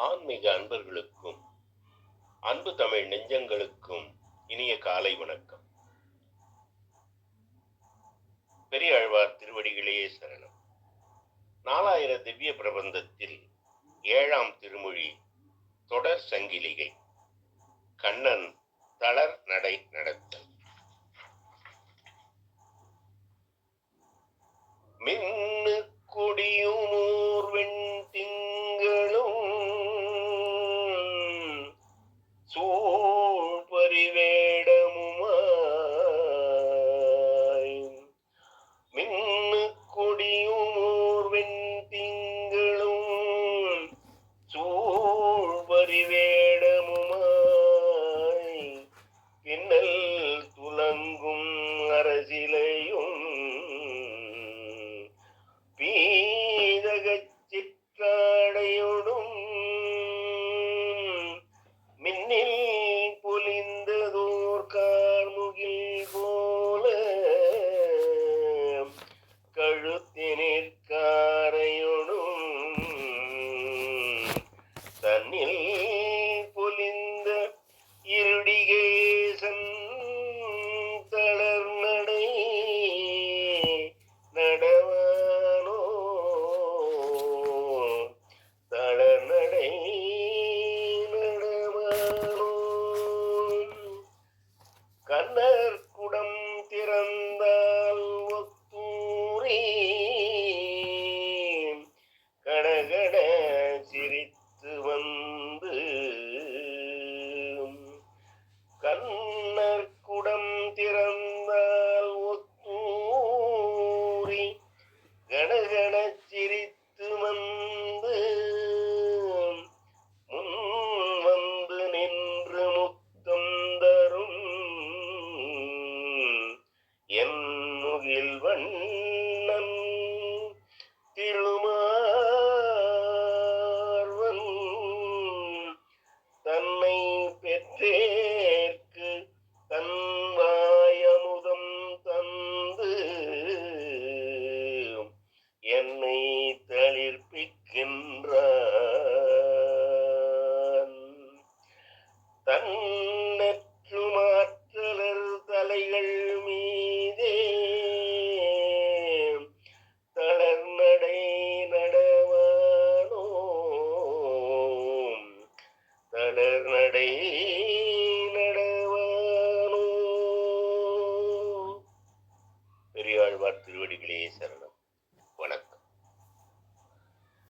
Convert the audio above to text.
ஆன்மீக அன்பர்களுக்கும் அன்பு தமிழ் நெஞ்சங்களுக்கும் இனிய காலை வணக்கம். பெரிய ஆழ்வார் திருவடிகளே சரணம். நாலாயிர திவ்ய பிரபந்தத்தில் ஏழாம் திருமொழி தொடர் சங்கிலிகை கண்ணன் தளர் நடை நடத்தல். பின்னல் துலங்கும் அரசிலையும் பீதகச் சிற்றாடையோடும் மின்னில் பொலிந்ததோர் கார்முகில் போல கழுத்தினிற்காரை கண்ணர் குடம் திறந்தால் ஒத்தூரே முகில் வண்ணன் திருமார்வன் தன்னை பெற்றேற்கு தன்வாயமுதம் தந்து என்னை தளிர்ப்பிக்கின்றான். தன் மலர் நடை நடவானோ? பெரியாழ்வார் திருவடிகளே சரணம்.